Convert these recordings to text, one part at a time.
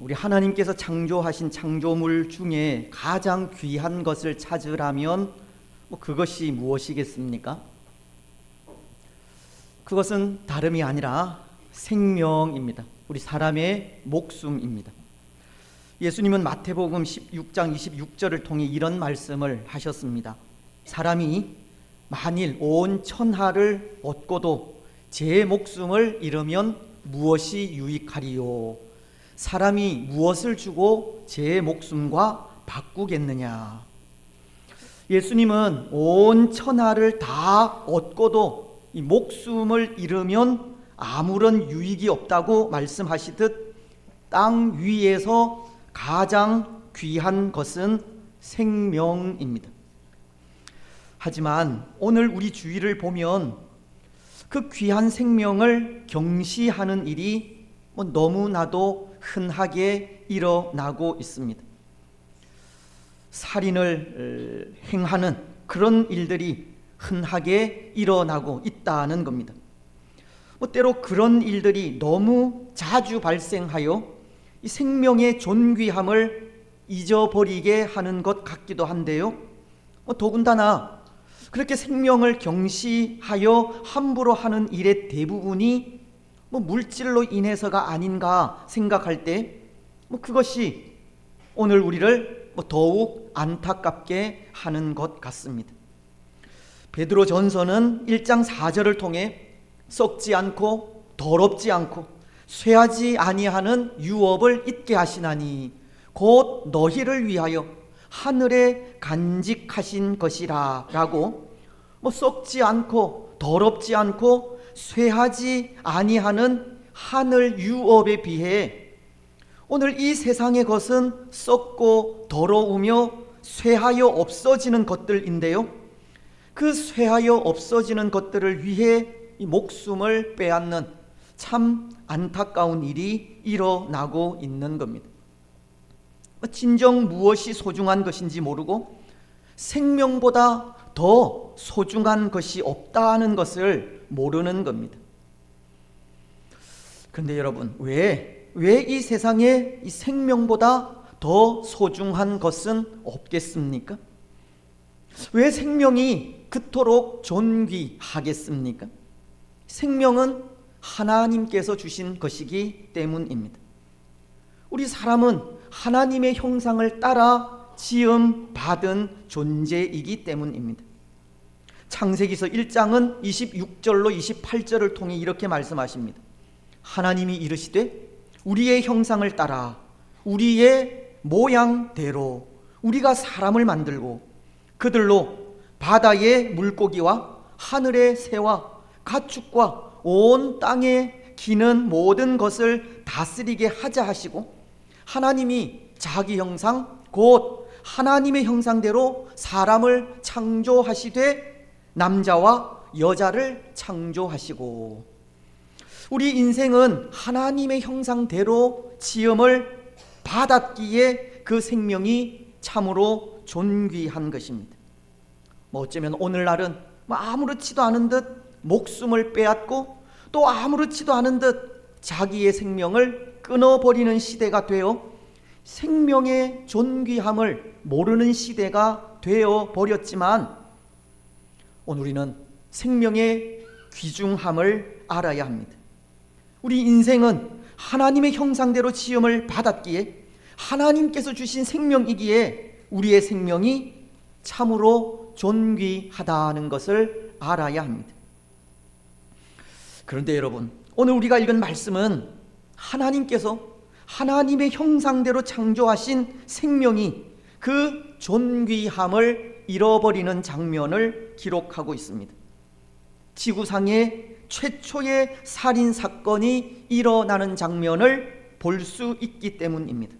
우리 하나님께서 창조하신 창조물 중에 가장 귀한 것을 찾으라면 뭐 그것이 무엇이겠습니까? 그것은 다름이 아니라 생명입니다. 우리 사람의 목숨입니다. 예수님은 마태복음 16장 26절을 통해 이런 말씀을 하셨습니다. 사람이 만일 온 천하를 얻고도 제 목숨을 잃으면 무엇이 유익하리요? 사람이 무엇을 주고 제 목숨과 바꾸겠느냐? 예수님은 온 천하를 다 얻고도 이 목숨을 잃으면 아무런 유익이 없다고 말씀하시듯 땅 위에서 가장 귀한 것은 생명입니다. 하지만 오늘 우리 주위를 보면 그 귀한 생명을 경시하는 일이 뭐 너무나도 흔하게 일어나고 있습니다. 살인을 행하는 그런 일들이 흔하게 일어나고 있다는 겁니다. 뭐 때로 그런 일들이 너무 자주 발생하여 이 생명의 존귀함을 잊어버리게 하는 것 같기도 한데요. 뭐 더군다나 그렇게 생명을 경시하여 함부로 하는 일의 대부분이 뭐 물질로 인해서가 아닌가 생각할 때 뭐 그것이 오늘 우리를 뭐 더욱 안타깝게 하는 것 같습니다. 베드로 전서는 1장 4절을 통해 썩지 않고 더럽지 않고 쇠하지 아니하는 유업을 잊게 하시나니 곧 너희를 위하여 하늘에 간직하신 것이라 라고 뭐 썩지 않고 더럽지 않고 쇠하지 아니하는 하늘 유업에 비해 오늘 이 세상의 것은 썩고 더러우며 쇠하여 없어지는 것들인데요. 그 쇠하여 없어지는 것들을 위해 이 목숨을 빼앗는 참 안타까운 일이 일어나고 있는 겁니다. 진정 무엇이 소중한 것인지 모르고 생명보다 더 소중한 것이 없다는 것을 모르는 겁니다. 그런데 여러분, 왜, 왜 이 세상에 이 생명보다 더 소중한 것은 없겠습니까? 왜 생명이 그토록 존귀하겠습니까? 생명은 하나님께서 주신 것이기 때문입니다. 우리 사람은 하나님의 형상을 따라 지음 받은 존재이기 때문입니다. 창세기서 1장은 26절로 28절을 통해 이렇게 말씀하십니다. 하나님이 이르시되 우리의 형상을 따라 우리의 모양대로 우리가 사람을 만들고 그들로 바다의 물고기와 하늘의 새와 가축과 온 땅에 기는 모든 것을 다스리게 하자 하시고 하나님이 자기 형상 곧 하나님의 형상대로 사람을 창조하시되 남자와 여자를 창조하시고 우리 인생은 하나님의 형상대로 지음을 받았기에 그 생명이 참으로 존귀한 것입니다. 뭐 어쩌면 오늘날은 뭐 아무렇지도 않은 듯 목숨을 빼앗고 또 아무렇지도 않은 듯 자기의 생명을 끊어버리는 시대가 되어 생명의 존귀함을 모르는 시대가 되어 버렸지만 오늘 우리는 생명의 귀중함을 알아야 합니다. 우리 인생은 하나님의 형상대로 지음을 받았기에 하나님께서 주신 생명이기에 우리의 생명이 참으로 존귀하다는 것을 알아야 합니다. 그런데 여러분, 오늘 우리가 읽은 말씀은 하나님께서 하나님의 형상대로 창조하신 생명이 그 존귀함을 잃어버리는 장면을 기록하고 있습니다. 지구상의 최초의 살인 사건이 일어나는 장면을 볼 수 있기 때문입니다.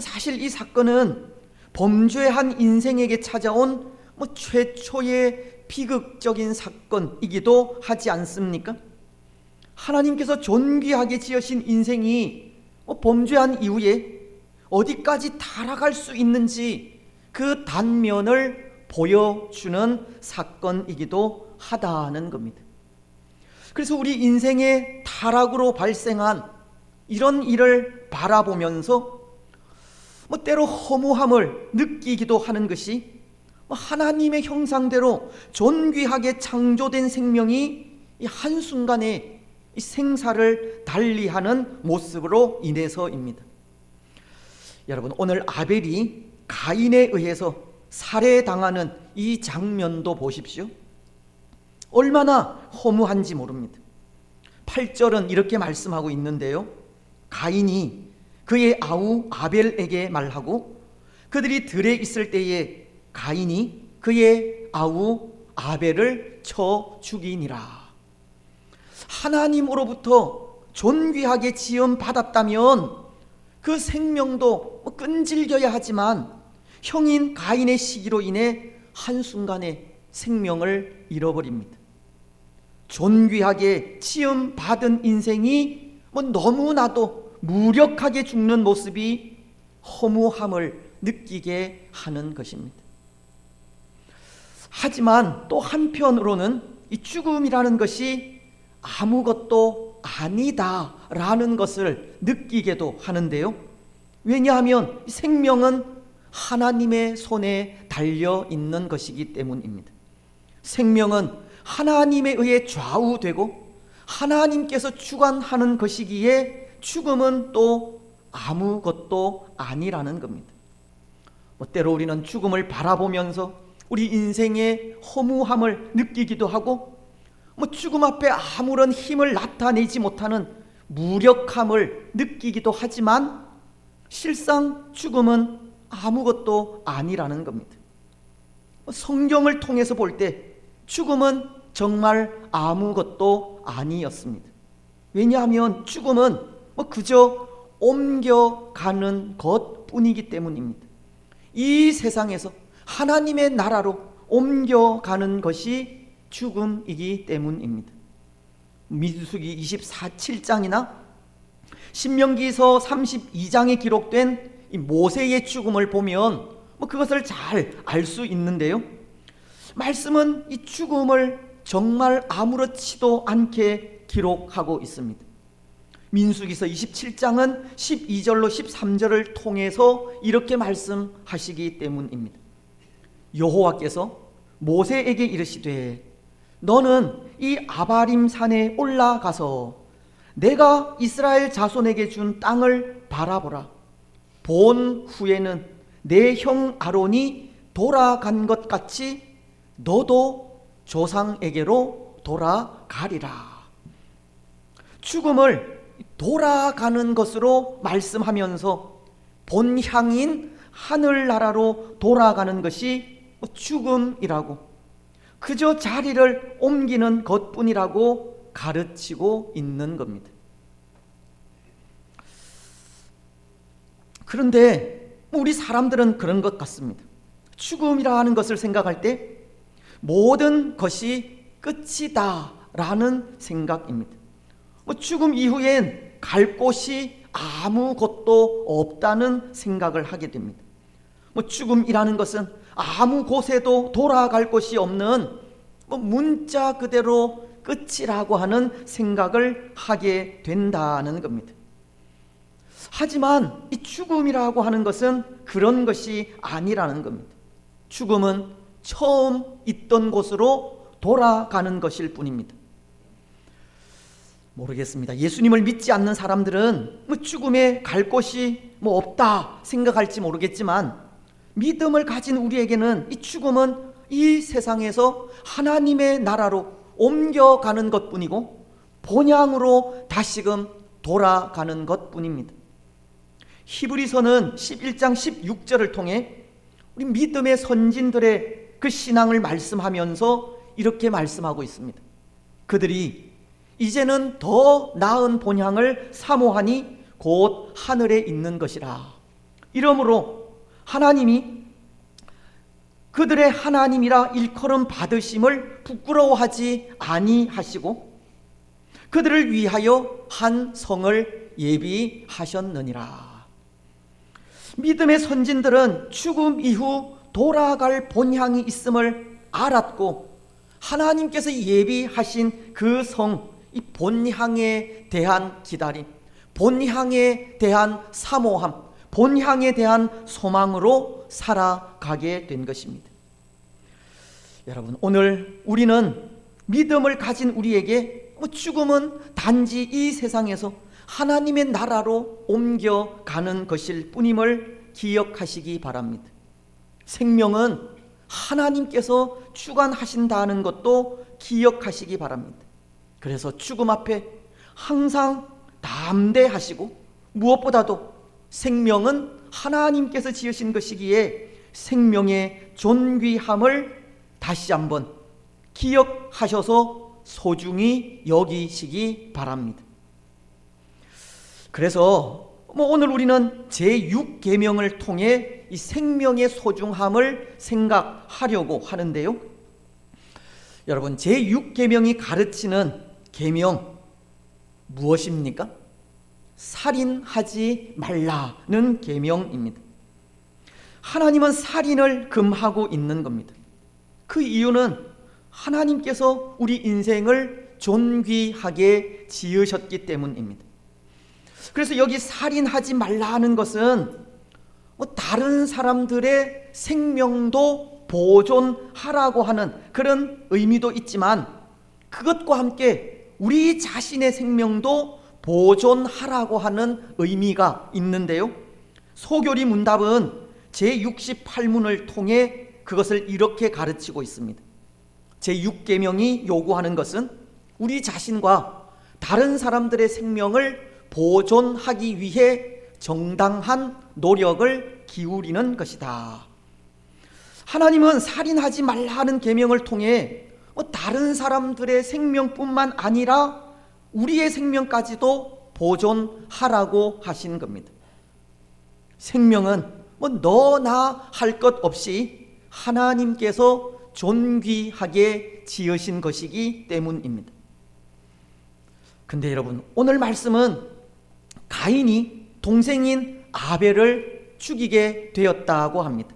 사실 이 사건은 범죄한 인생에게 찾아온 뭐 최초의 비극적인 사건이기도 하지 않습니까? 하나님께서 존귀하게 지으신 인생이 뭐 범죄한 이후에 어디까지 타락할 수 있는지 그 단면을 보여주는 사건이기도 하다는 겁니다. 그래서 우리 인생의 타락으로 발생한 이런 일을 바라보면서 뭐 때로 허무함을 느끼기도 하는 것이 뭐 하나님의 형상대로 존귀하게 창조된 생명이 이 한순간에 이 생사를 달리하는 모습으로 인해서입니다. 여러분 오늘 아벨이 가인에 의해서 살해당하는 이 장면도 보십시오. 얼마나 허무한지 모릅니다. 8절은 이렇게 말씀하고 있는데요. 가인이 그의 아우 아벨에게 말하고 그들이 들에 있을 때에 가인이 그의 아우 아벨을 쳐 죽이니라. 하나님으로부터 존귀하게 지음 받았다면 그 생명도 뭐 끈질겨야 하지만 형인 가인의 시기로 인해 한순간에 생명을 잃어버립니다. 존귀하게 지음 받은 인생이 뭐 너무나도 무력하게 죽는 모습이 허무함을 느끼게 하는 것입니다. 하지만 또 한편으로는 이 죽음이라는 것이 아무것도 아니다라는 것을 느끼게도 하는데요. 왜냐하면 생명은 하나님의 손에 달려 있는 것이기 때문입니다. 생명은 하나님에 의해 좌우되고 하나님께서 주관하는 것이기에 죽음은 또 아무것도 아니라는 겁니다. 뭐 때로 우리는 죽음을 바라보면서 우리 인생의 허무함을 느끼기도 하고 뭐 죽음 앞에 아무런 힘을 나타내지 못하는 무력함을 느끼기도 하지만 실상 죽음은 아무것도 아니라는 겁니다. 뭐 성경을 통해서 볼 때 죽음은 정말 아무것도 아니었습니다. 왜냐하면 죽음은 뭐 그저 옮겨가는 것 뿐이기 때문입니다. 이 세상에서 하나님의 나라로 옮겨가는 것이 죽음이기 때문입니다. 민수기 24, 7장이나 신명기서 32장에 기록된 이 모세의 죽음을 보면 뭐 그것을 잘 알 수 있는데요. 말씀은 이 죽음을 정말 아무렇지도 않게 기록하고 있습니다. 민수기서 27장은 12절로 13절을 통해서 이렇게 말씀하시기 때문입니다. 여호와께서 모세에게 이르시되 너는 이 아바림 산에 올라가서 내가 이스라엘 자손에게 준 땅을 바라보라. 본 후에는 내 형 아론이 돌아간 것 같이 너도 조상에게로 돌아가리라. 죽음을 돌아가는 것으로 말씀하면서 본향인 하늘나라로 돌아가는 것이 죽음이라고 그저 자리를 옮기는 것 뿐이라고 가르치고 있는 겁니다. 그런데 우리 사람들은 그런 것 같습니다. 죽음이라 하는 것을 생각할 때 모든 것이 끝이다 라는 생각입니다. 뭐 죽음 이후엔 갈 곳이 아무것도 없다는 생각을 하게 됩니다. 뭐 죽음이라는 것은 아무 곳에도 돌아갈 곳이 없는 뭐 문자 그대로 끝이라고 하는 생각을 하게 된다는 겁니다. 하지만 이 죽음이라고 하는 것은 그런 것이 아니라는 겁니다. 죽음은 처음 있던 곳으로 돌아가는 것일 뿐입니다. 모르겠습니다. 예수님을 믿지 않는 사람들은 뭐 죽음에 갈 곳이 뭐 없다 생각할지 모르겠지만 믿음을 가진 우리에게는 이 죽음은 이 세상에서 하나님의 나라로 옮겨가는 것 뿐이고 본향으로 다시금 돌아가는 것 뿐입니다. 히브리서는 11장 16절을 통해 우리 믿음의 선진들의 그 신앙을 말씀하면서 이렇게 말씀하고 있습니다. 그들이 이제는 더 나은 본향을 사모하니 곧 하늘에 있는 것이라. 이러므로 하나님이 그들의 하나님이라 일컬음 받으심을 부끄러워하지 아니하시고 그들을 위하여 한 성을 예비하셨느니라. 믿음의 선진들은 죽음 이후 돌아갈 본향이 있음을 알았고 하나님께서 예비하신 그 성, 이 본향에 대한 기다림, 본향에 대한 사모함, 본향에 대한 소망으로 살아가게 된 것입니다. 여러분, 오늘 우리는 믿음을 가진 우리에게 뭐 죽음은 단지 이 세상에서 하나님의 나라로 옮겨가는 것일 뿐임을 기억하시기 바랍니다. 생명은 하나님께서 주관하신다는 것도 기억하시기 바랍니다. 그래서 죽음 앞에 항상 담대하시고 무엇보다도 생명은 하나님께서 지으신 것이기에 생명의 존귀함을 다시 한번 기억하셔서 소중히 여기시기 바랍니다. 그래서 뭐 오늘 우리는 제6계명을 통해 이 생명의 소중함을 생각하려고 하는데요. 여러분 제6계명이 가르치는 계명 무엇입니까? 살인하지 말라는 계명입니다. 하나님은 살인을 금하고 있는 겁니다. 그 이유는 하나님께서 우리 인생을 존귀하게 지으셨기 때문입니다. 그래서 여기 살인하지 말라는 것은 뭐 다른 사람들의 생명도 보존하라고 하는 그런 의미도 있지만 그것과 함께 우리 자신의 생명도 보존하라고 하는 의미가 있는데요. 소교리 문답은 제68문을 통해 그것을 이렇게 가르치고 있습니다. 제6계명이 요구하는 것은 우리 자신과 다른 사람들의 생명을 보존하기 위해 정당한 노력을 기울이는 것이다. 하나님은 살인하지 말라는 계명을 통해 뭐 다른 사람들의 생명뿐만 아니라 우리의 생명까지도 보존하라고 하신 겁니다. 생명은 뭐 너나 할 것 없이 하나님께서 존귀하게 지으신 것이기 때문입니다. 근데 여러분, 오늘 말씀은 가인이 동생인 아벨을 죽이게 되었다고 합니다.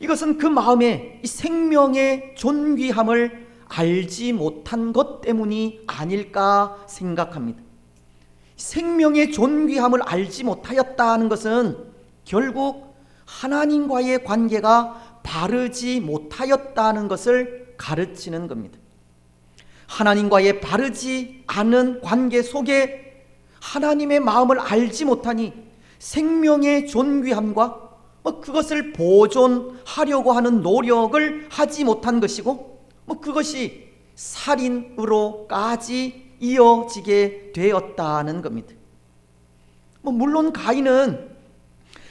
이것은 그 마음에 생명의 존귀함을 알지 못한 것 때문이 아닐까 생각합니다. 생명의 존귀함을 알지 못하였다는 것은 결국 하나님과의 관계가 바르지 못하였다는 것을 가르치는 겁니다. 하나님과의 바르지 않은 관계 속에 하나님의 마음을 알지 못하니 생명의 존귀함과 뭐 그것을 보존하려고 하는 노력을 하지 못한 것이고 뭐 그것이 살인으로까지 이어지게 되었다는 겁니다. 뭐 물론 가인은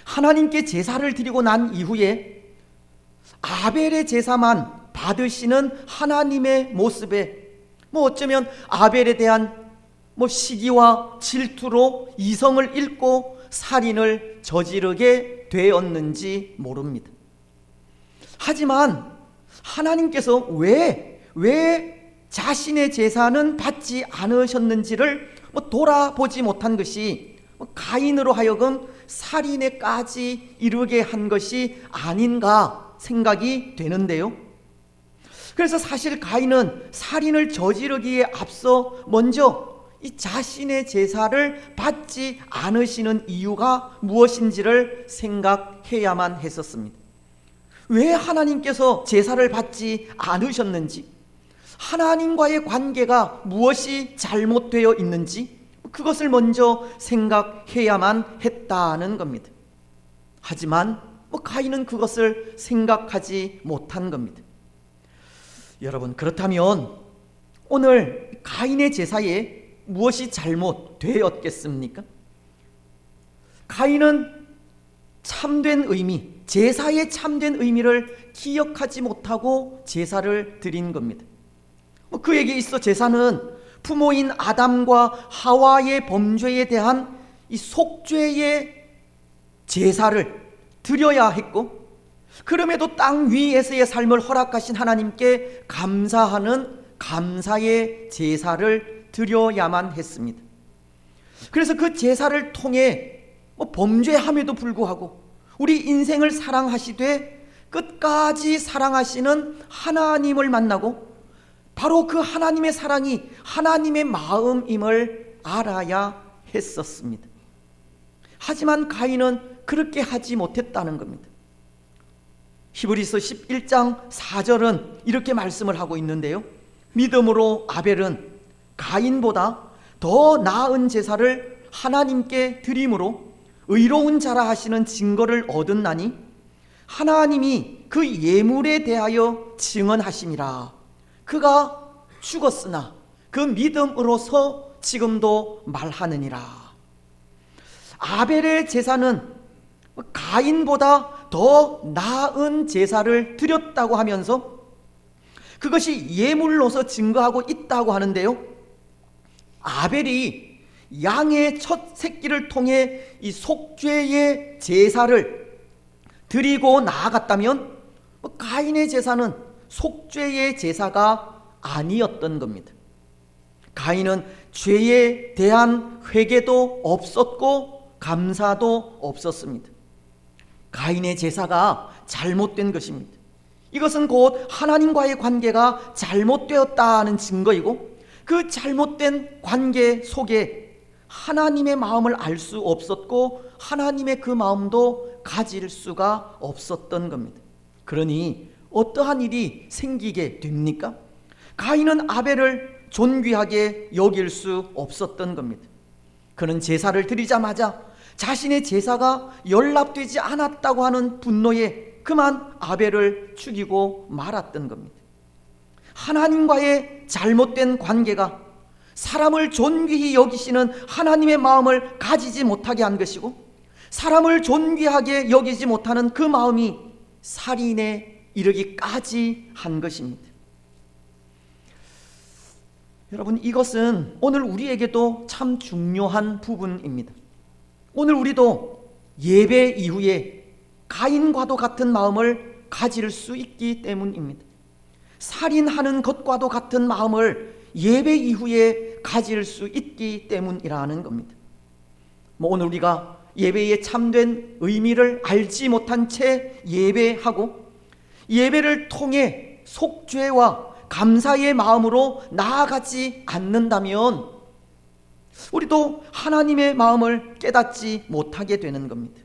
하나님께 제사를 드리고 난 이후에 아벨의 제사만 받으시는 하나님의 모습에 뭐 어쩌면 아벨에 대한 뭐 시기와 질투로 이성을 잃고 살인을 저지르게 되었는지 모릅니다. 하지만 하나님께서 왜, 왜 자신의 제사는 받지 않으셨는지를 뭐 돌아보지 못한 것이 뭐 가인으로 하여금 살인에까지 이르게 한 것이 아닌가 생각이 되는데요. 그래서 사실 가인은 살인을 저지르기에 앞서 먼저 이 자신의 제사를 받지 않으시는 이유가 무엇인지를 생각해야만 했었습니다. 왜 하나님께서 제사를 받지 않으셨는지, 하나님과의 관계가 무엇이 잘못되어 있는지, 그것을 먼저 생각해야만 했다는 겁니다. 하지만 뭐 가인은 그것을 생각하지 못한 겁니다. 여러분 그렇다면 오늘 가인의 제사에 무엇이 잘못되었겠습니까? 가인은 참된 의미, 제사의 참된 의미를 기억하지 못하고 제사를 드린 겁니다. 뭐 그에게 있어 제사는 부모인 아담과 하와의 범죄에 대한 이 속죄의 제사를 드려야 했고 그럼에도 땅 위에서의 삶을 허락하신 하나님께 감사하는 감사의 제사를 드려야만 했습니다. 그래서 그 제사를 통해 뭐 범죄함에도 불구하고 우리 인생을 사랑하시되 끝까지 사랑하시는 하나님을 만나고 바로 그 하나님의 사랑이 하나님의 마음임을 알아야 했었습니다. 하지만 가인은 그렇게 하지 못했다는 겁니다. 히브리서 11장 4절은 이렇게 말씀을 하고 있는데요. 믿음으로 아벨은 가인보다 더 나은 제사를 하나님께 드림으로 의로운 자라 하시는 증거를 얻었나니 하나님이 그 예물에 대하여 증언하심이라 그가 죽었으나 그 믿음으로서 지금도 말하느니라 아벨의 제사는 가인보다 더 나은 제사를 드렸다고 하면서 그것이 예물로서 증거하고 있다고 하는데요. 아벨이 양의 첫 새끼를 통해 이 속죄의 제사를 드리고 나아갔다면 뭐 가인의 제사는 속죄의 제사가 아니었던 겁니다. 가인은 죄에 대한 회개도 없었고 감사도 없었습니다. 가인의 제사가 잘못된 것입니다. 이것은 곧 하나님과의 관계가 잘못되었다는 증거이고 그 잘못된 관계 속에 하나님의 마음을 알 수 없었고 하나님의 그 마음도 가질 수가 없었던 겁니다. 그러니 어떠한 일이 생기게 됩니까? 가인은 아벨을 존귀하게 여길 수 없었던 겁니다. 그는 제사를 드리자마자 자신의 제사가 연락되지 않았다고 하는 분노에 그만 아벨을 죽이고 말았던 겁니다. 하나님과의 잘못된 관계가 사람을 존귀히 여기시는 하나님의 마음을 가지지 못하게 한 것이고 사람을 존귀하게 여기지 못하는 그 마음이 살인에 이르기까지 한 것입니다. 여러분 이것은 오늘 우리에게도 참 중요한 부분입니다. 오늘 우리도 예배 이후에 가인과도 같은 마음을 가질 수 있기 때문입니다. 살인하는 것과도 같은 마음을 예배 이후에 가질 수 있기 때문이라는 겁니다. 뭐 오늘 우리가 예배의 참된 의미를 알지 못한 채 예배하고 예배를 통해 속죄와 감사의 마음으로 나아가지 않는다면 우리도 하나님의 마음을 깨닫지 못하게 되는 겁니다.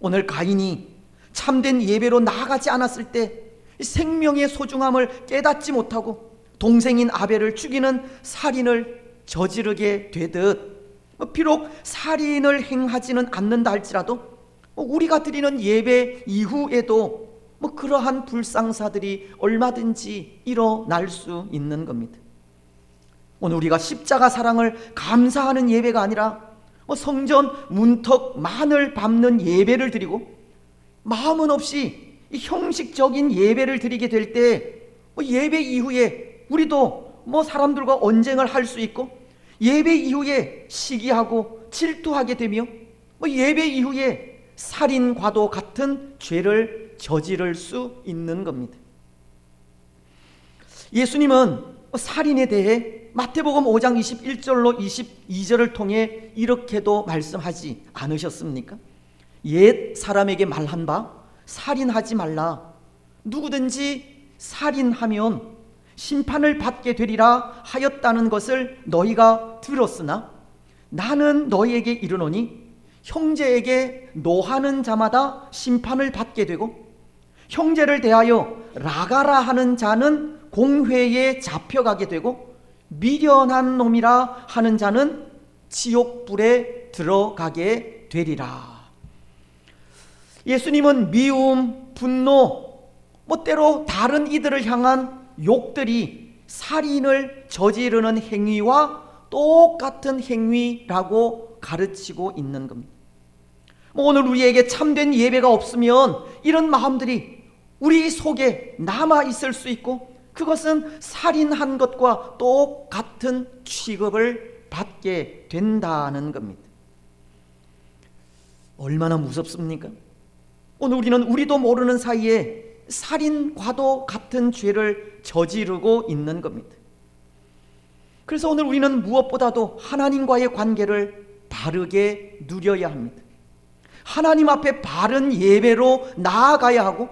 오늘 가인이 참된 예배로 나아가지 않았을 때 생명의 소중함을 깨닫지 못하고 동생인 아벨을 죽이는 살인을 저지르게 되듯 뭐 비록 살인을 행하지는 않는다 할지라도 뭐 우리가 드리는 예배 이후에도 뭐 그러한 불상사들이 얼마든지 일어날 수 있는 겁니다. 오늘 우리가 십자가 사랑을 감사하는 예배가 아니라 뭐 성전 문턱만을 밟는 예배를 드리고 마음은 없이 형식적인 예배를 드리게 될때 뭐 예배 이후에 우리도 뭐 사람들과 언쟁을 할 수 있고 예배 이후에 시기하고 질투하게 되며 뭐 예배 이후에 살인과도 같은 죄를 저지를 수 있는 겁니다. 예수님은 살인에 대해 마태복음 5장 21절로 22절을 통해 이렇게도 말씀하지 않으셨습니까? 옛 사람에게 말한 바 살인하지 말라. 누구든지 살인하면 심판을 받게 되리라 하였다는 것을 너희가 들었으나 나는 너희에게 이르노니 형제에게 노하는 자마다 심판을 받게 되고 형제를 대하여 라가라 하는 자는 공회에 잡혀가게 되고 미련한 놈이라 하는 자는 지옥불에 들어가게 되리라. 예수님은 미움, 분노, 뭐 때로 다른 이들을 향한 욕들이 살인을 저지르는 행위와 똑같은 행위라고 가르치고 있는 겁니다. 뭐 오늘 우리에게 참된 예배가 없으면 이런 마음들이 우리 속에 남아 있을 수 있고 그것은 살인한 것과 똑같은 취급을 받게 된다는 겁니다. 얼마나 무섭습니까? 오늘 우리는 우리도 모르는 사이에 살인과도 같은 죄를 저지르고 있는 겁니다. 그래서 오늘 우리는 무엇보다도 하나님과의 관계를 바르게 누려야 합니다. 하나님 앞에 바른 예배로 나아가야 하고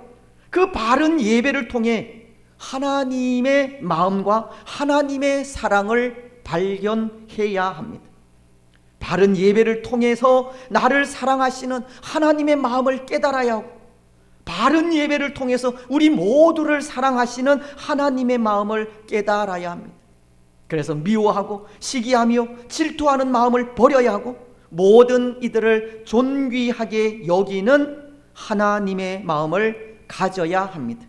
그 바른 예배를 통해 하나님의 마음과 하나님의 사랑을 발견해야 합니다. 바른 예배를 통해서 나를 사랑하시는 하나님의 마음을 깨달아야 하고 바른 예배를 통해서 우리 모두를 사랑하시는 하나님의 마음을 깨달아야 합니다. 그래서 미워하고 시기하며 질투하는 마음을 버려야 하고 모든 이들을 존귀하게 여기는 하나님의 마음을 가져야 합니다.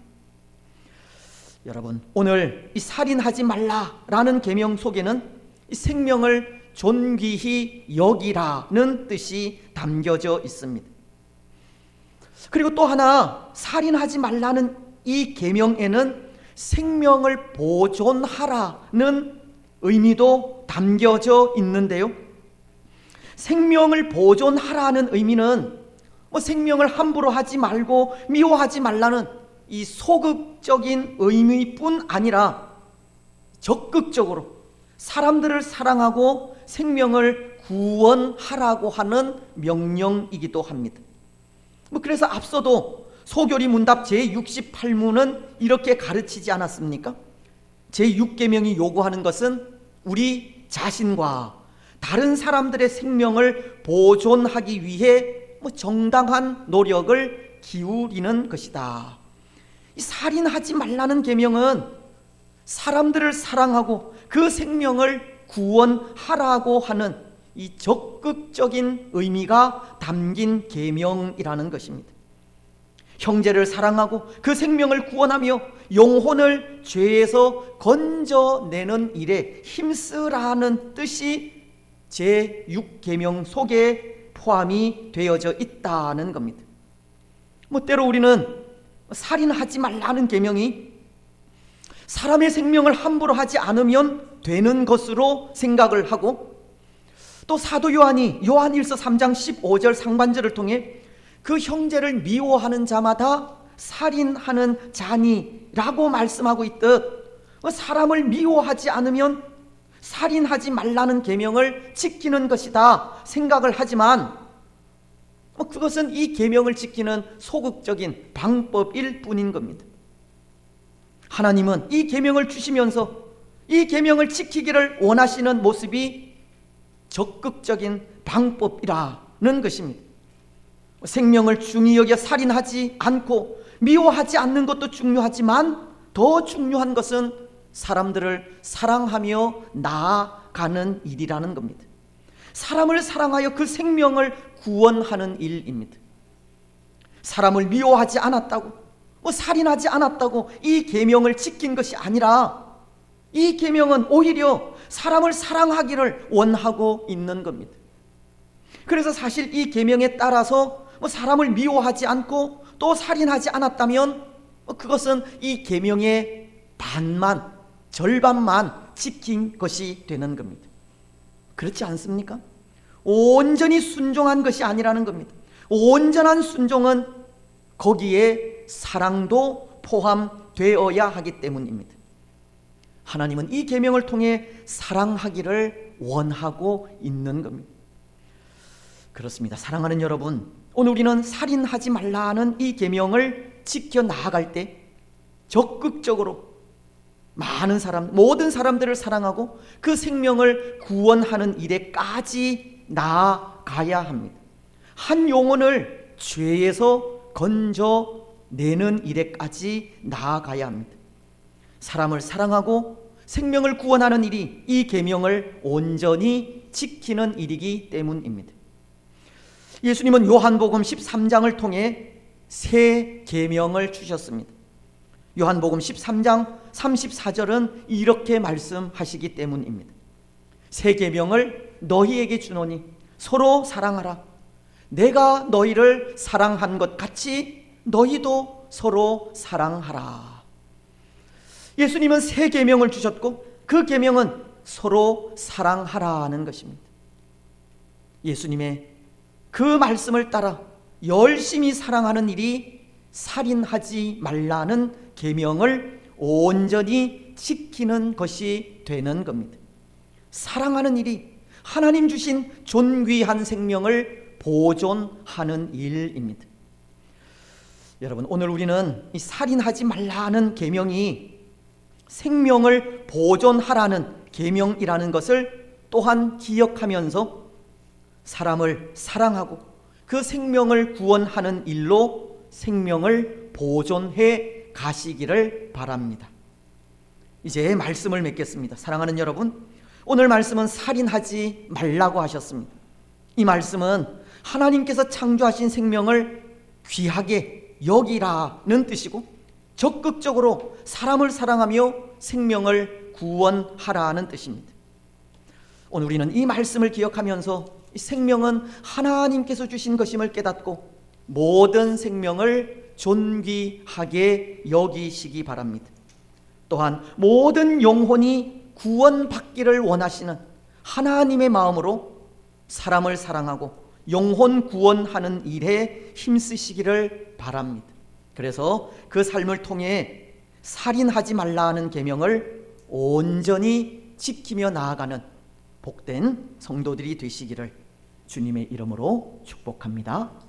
여러분, 오늘 이 살인하지 말라라는 계명 속에는 이 생명을 존귀히 여기라는 뜻이 담겨져 있습니다. 그리고 또 하나 살인하지 말라는 이 계명에는 생명을 보존하라는 의미도 담겨져 있는데요. 생명을 보존하라는 의미는 뭐 생명을 함부로 하지 말고 미워하지 말라는 이 소극적인 의미뿐 아니라 적극적으로 사람들을 사랑하고 생명을 구원하라고 하는 명령이기도 합니다. 뭐 그래서 앞서도 소교리 문답 제68문은 이렇게 가르치지 않았습니까? 제6계명이 요구하는 것은 우리 자신과 다른 사람들의 생명을 보존하기 위해 뭐 정당한 노력을 기울이는 것이다. 이 살인하지 말라는 계명은 사람들을 사랑하고 그 생명을 구원하라고 하는 이 적극적인 의미가 담긴 계명이라는 것입니다. 형제를 사랑하고 그 생명을 구원하며 영혼을 죄에서 건져내는 일에 힘쓰라는 뜻이 제6계명 속에 포함이 되어져 있다는 겁니다. 뭐 때로 우리는 살인하지 말라는 계명이 사람의 생명을 함부로 하지 않으면 되는 것으로 생각을 하고 또 사도 요한이 요한일서 3장 15절 상반절을 통해 그 형제를 미워하는 자마다 살인하는 자니라고 말씀하고 있듯 사람을 미워하지 않으면 살인하지 말라는 계명을 지키는 것이다 생각을 하지만 그것은 이 계명을 지키는 소극적인 방법일 뿐인 겁니다. 하나님은 이 계명을 주시면서 이 계명을 지키기를 원하시는 모습이 적극적인 방법이라는 것입니다. 생명을 중히 여겨 살인하지 않고 미워하지 않는 것도 중요하지만 더 중요한 것은 사람들을 사랑하며 나아가는 일이라는 겁니다. 사람을 사랑하여 그 생명을 구원하는 일입니다. 사람을 미워하지 않았다고, 뭐 살인하지 않았다고 이 계명을 지킨 것이 아니라 이 계명은 오히려 사람을 사랑하기를 원하고 있는 겁니다. 그래서 사실 이 계명에 따라서 뭐 사람을 미워하지 않고 또 살인하지 않았다면 뭐 그것은 이 계명의 반만 절반만 지킨 것이 되는 겁니다. 그렇지 않습니까? 온전히 순종한 것이 아니라는 겁니다. 온전한 순종은 거기에 사랑도 포함되어야 하기 때문입니다. 하나님은 이 계명을 통해 사랑하기를 원하고 있는 겁니다. 그렇습니다. 사랑하는 여러분, 오늘 우리는 살인하지 말라는 이 계명을 지켜 나아갈 때 적극적으로 많은 사람, 모든 사람들을 사랑하고 그 생명을 구원하는 일에까지 나아가야 합니다. 한 영혼을 죄에서 건져 내는 일에까지 나아가야 합니다. 사람을 사랑하고 생명을 구원하는 일이 이 계명을 온전히 지키는 일이기 때문입니다. 예수님은 요한복음 13장을 통해 새 계명을 주셨습니다. 요한복음 13장 34절은 이렇게 말씀하시기 때문입니다. 새 계명을 너희에게 주노니 서로 사랑하라. 내가 너희를 사랑한 것 같이 너희도 서로 사랑하라. 예수님은 새 계명을 주셨고 그 계명은 서로 사랑하라는 것입니다. 예수님의 그 말씀을 따라 열심히 사랑하는 일이 살인하지 말라는 계명을 온전히 지키는 것이 되는 겁니다. 사랑하는 일이 하나님 주신 존귀한 생명을 보존하는 일입니다. 여러분 오늘 우리는 이 살인하지 말라는 계명이 생명을 보존하라는 계명이라는 것을 또한 기억하면서 사람을 사랑하고 그 생명을 구원하는 일로 생명을 보존해 가시기를 바랍니다. 이제 말씀을 맺겠습니다. 사랑하는 여러분, 오늘 말씀은 살인하지 말라고 하셨습니다. 이 말씀은 하나님께서 창조하신 생명을 귀하게 여기라는 뜻이고 적극적으로 사람을 사랑하며 생명을 구원하라는 뜻입니다. 오늘 우리는 이 말씀을 기억하면서 이 생명은 하나님께서 주신 것임을 깨닫고 모든 생명을 존귀하게 여기시기 바랍니다. 또한 모든 영혼이 구원받기를 원하시는 하나님의 마음으로 사람을 사랑하고 영혼 구원하는 일에 힘쓰시기를 바랍니다. 그래서 그 삶을 통해 살인하지 말라는 계명을 온전히 지키며 나아가는 복된 성도들이 되시기를 주님의 이름으로 축복합니다.